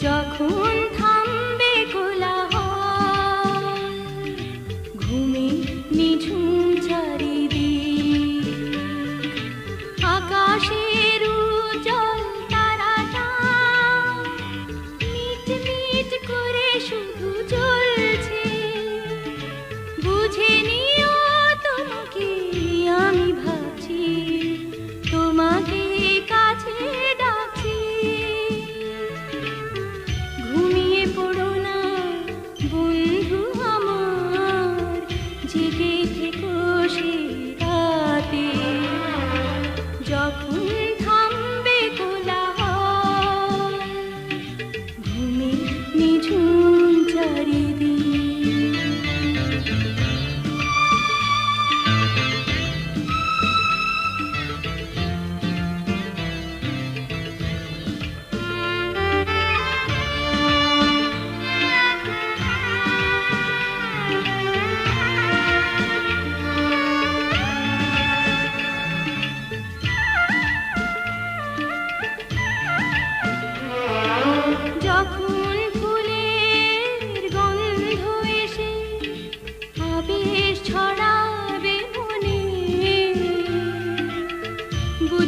যখন থামবে কোলাহল ঘুমে নিঝুম চারিদিক আকাশের তারাটা মিট মিট করে শুধু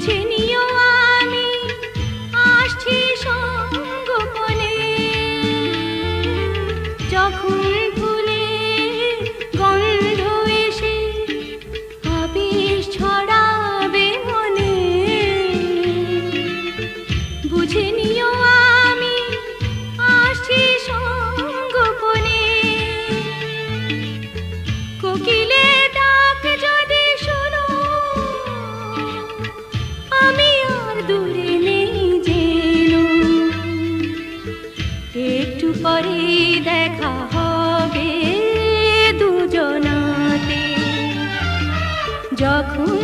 Trên একটু দেখা হবে দুজনাতে। যখন